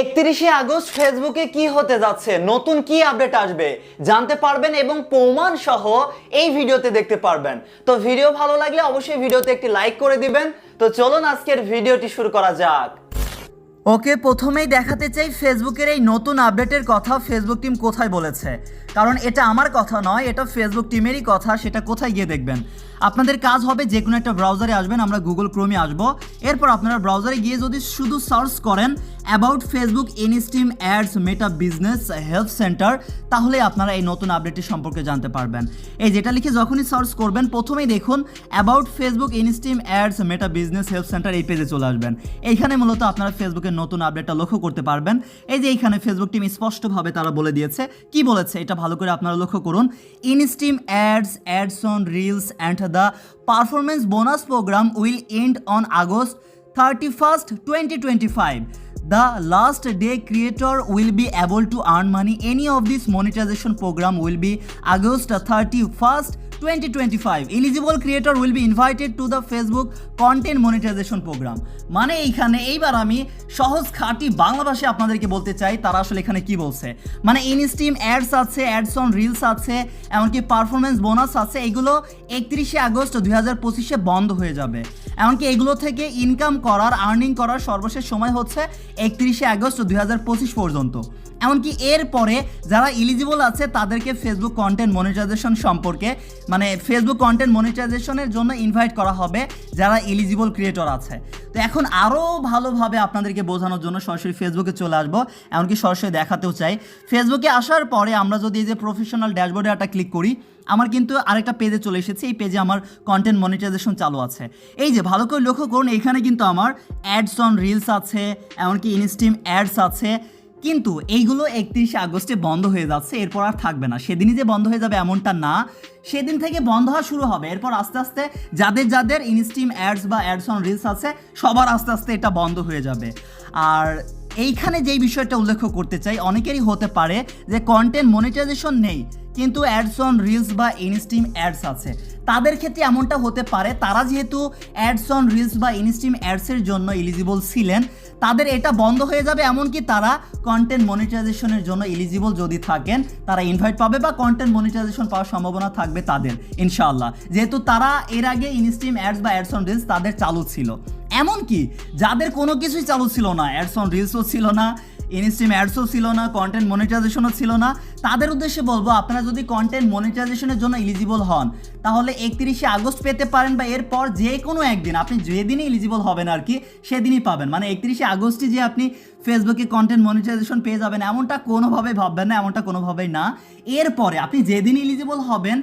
একত্রিশে আগস্ট ফেসবুকে কি হতে যাচ্ছে? নতুন কি আপডেট আসবে? জানতে পারবেন এবং প্রমাণ সহ এই ভিডিওতে দেখতে পারবেন। তো ভিডিও ভালো লাগলে অবশ্যই ভিডিওতে একটি লাইক করে দিবেন। তো চলুন আজকের ভিডিওটি শুরু করা যাক। ওকে প্রথমেই দেখাতে চাই ফেসবুকের এই নতুন আপডেটের কথা ফেসবুক টিম কোথায় বলেছে। কারণ এটা আমার কথা নয়, এটা ফেসবুক টিমেরই কথা, সেটা কোথায় গিয়ে দেখবেন। আপনাদের কাজ হবে যে কোনো একটা ব্রাউজারে আসবেন, আমরা গুগল ক্রোমে আসব। এরপর আপনারা ব্রাউজারে গিয়ে যদি শুধু সার্চ করেন about Facebook instream ads Meta business help centre, তাহলে আপনারা এই নতুন আপডেটটি সম্পর্কে জানতে পারবেন। এই যেটা লিখে যখনই সার্চ করবেন, প্রথমেই দেখুন about Facebook instream ads Meta business help centre এই পেজে চলে আসবেন। এইখানে মূলত আপনারা ফেসবুকের নতুন আপডেটটা লক্ষ্য করতে পারবেন। এই যে এইখানে ফেসবুক টিম স্পষ্টভাবে তারা বলে দিয়েছে। কি বলেছে? এটা ভালো করে আপনারা লক্ষ্য করুন। Instream ads ads on reels and the performance bonus programme will end on August thirty first twenty twenty five The last day creator will be able to earn money. Any of this monetization program will be August 31st, 2025. Eligible creator will be invited to the Facebook content monetization program. মানে এইখানে এইবার আমি সহজ খাঁটি বাংলা ভাষায় আপনাদেরকে বলতে চাই, তারা আসলে এখানে কি বলছে মানে ইনস্টিম অ্যাডস আছে অ্যাডস অন রিলস আছে, এমনকি পারফরমেন্স বোনাস আছে, এগুলো একত্রিশে আগস্ট দুই হাজার পঁচিশে বন্ধ হয়ে যাবে এমনকি এগুলো থেকে ইনকাম করার আর্নিং করার সর্বশেষ সময় হচ্ছে একত্রিশে আগস্ট দুই হাজার পঁচিশ পর্যন্ত এমনকি এরপরে যারা ইলিজিবল আছে, তাদেরকে ফেসবুক কন্টেন্ট মনিটাইজেশন সম্পর্কে মানে ফেসবুক কন্টেন্ট মনিটাইজেশনের জন্য ইনভাইট করা হবে যারা ইলিজিবল ক্রিয়েটর আছে। তো এখন আরও ভালোভাবে আপনাদেরকে বোঝানোর জন্য সরাসরি ফেসবুকে চলে আসব। এমনকি সরাসরি দেখাতেও চাই। ফেসবুকে আসার পরে আমরা যদি এই যে প্রফেশনাল ড্যাশবোর্ডে একটা ক্লিক করি, আমার কিন্তু আরেকটা পেজে চলে এসেছে। এই পেজে আমার কন্টেন্ট মনিটাইজেশন চালু আছে। এই যে ভালো করে লক্ষ্য করুন, এখানে কিন্তু আমার অ্যাডস অন রিলস আছে, এমনকি ইনস্টিম অ্যাডস আছে। কিন্তু এইগুলো একত্রিশে আগস্টে বন্ধ হয়ে যাচ্ছে, এরপর আর থাকবে না। সেদিনই যে বন্ধ হয়ে যাবে এমনটা না। সেদিন থেকে বন্ধ হওয়া শুরু হবে। এরপর আস্তে আস্তে যাদের যাদের ইনস্টিম অ্যাডস বা অ্যাডস অন রিলস আছে, সবার আস্তে আস্তে এটা বন্ধ হয়ে যাবে। আর এইখানে যেই বিষয়টা উল্লেখ করতে চাই, অনেকেরই হতে পারে যে কন্টেন্ট মনিটাইজেশন নেই, কিন্তু অ্যাডস অন রিলস বা ইনস্টিম অ্যাডস আছে। তাদের ক্ষেত্রে এমনটা হতে পারে, তারা যেহেতু অ্যাডস অন রিলস বা ইনস্টিম অ্যাডসের জন্য এলিজিবল ছিলেন তাদের এটা বন্ধ হয়ে যাবে, এমনকি তারা কন্টেন্ট মনিটাইজেশনের জন্য এলিজিবল যদি থাকেন, তারা ইনভাইট পাবে বা কন্টেন্ট মনিটাইজেশন পাওয়ার সম্ভাবনা থাকবে তাদের, ইনশাআল্লাহ। যেহেতু তারা এর আগে ইনস্ট্রিম অ্যাডস বা অ্যাডস অন রিলস তাদের চালু ছিল। এমনকি যাদের কোনো কিছুই চালু ছিল না অ্যাডস অন রিলসও ছিল না ইনস্টিম অ্যাডসও ছিল না কন্টেন্ট মনিটাইজেশনও ছিল না। তাদের উদ্দেশ্যে বলব, আপনারা যদি কন্টেন্ট মনিটাইজেশনের জন্য এলিজিবল হন, তাহলে একত্রিশে আগস্ট পেতে পারেন বা এরপর যে কোনো একদিন, আপনি যেদিনই এলিজিবল হবেন আর কি, সেদিনই পাবেন। মানে একত্রিশে আগস্টে যে আপনি ফেসবুকে কন্টেন্ট মনিটাইজেশন পেয়ে যাবেন, এমনটা কোনোভাবেই ভাববেন না, এমনটা কোনোভাবেই না। এরপরে আপনি যেদিন এলিজিবল হবেন,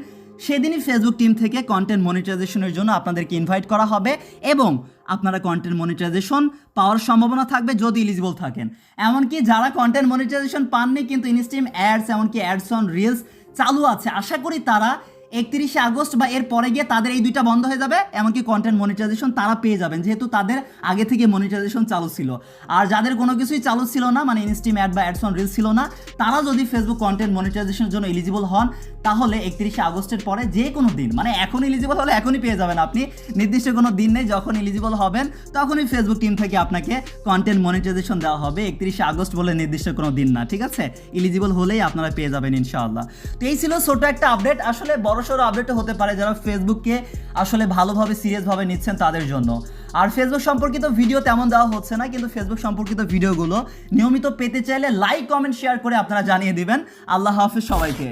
সেদিনই ফেসবুক টিম থেকে কন্টেন্ট মনিটাইজেশনের জন্য আপনাদেরকে ইনভাইট করা হবে এবং আপনারা কন্টেন্ট মনিটাইজেশন পাওয়ার সম্ভাবনা থাকবে যদি এলিজিবল থাকেন। এমনকি যারা কন্টেন্ট মনিটাইজেশন পাননি কিন্তু ইনস্টিম অ্যাডস এমনকি অ্যাডস অন রিলস চালু আছে, আশা করি তারা একত্রিশে আগস্ট বা এর পরে গিয়ে তাদের এই দুইটা বন্ধ হয়ে যাবে, এমনকি কন্টেন্ট মনিটাইজেশন তারা পেয়ে যাবেন, যেহেতু তাদের আগে থেকে মনিটাইজেশন চালু ছিল। আর যাদের কোনো কিছুই চালু ছিল না মানে ইনস্টিম অ্যাড বা অ্যাডস অন রিলস ছিল না, তারা যদি ফেসবুক কন্টেন্ট মনিটাইজেশনের জন্য এলিজিবল হন তাহলে একত্রিশে আগস্টের পরে যে কোনো দিন মানে এখন এলিজিবল হলে এখনই পেয়ে যাবেন আপনি। নির্দিষ্ট কোনো দিন নেই, যখন এলিজিবল হবেন, তখনই ফেসবুক টিম থেকে আপনাকে কন্টেন্ট মনিটাইজেশন দেওয়া হবে। একত্রিশে আগস্ট বলে নির্দিষ্ট কোনো দিন না, ঠিক আছে? এলিজিবল হলেই আপনারা পেয়ে যাবেন ইনশাআল্লাহ। তো এই ছিল ছোট একটা আপডেট আসলে বড়সড় আপডেটও হতে পারে যারা ফেসবুককে আসলে ভালোভাবে সিরিয়াসভাবে নিচ্ছেন তাদের জন্য। আর ফেসবুক সম্পর্কিত ভিডিও তেমন দেওয়া হচ্ছে না, কিন্তু ফেসবুক সম্পর্কিত ভিডিওগুলো নিয়মিত পেতে চাইলে লাইক কমেন্ট শেয়ার করে আপনারা জানিয়ে দিবেন। আল্লাহ হাফিজ সবাইকে।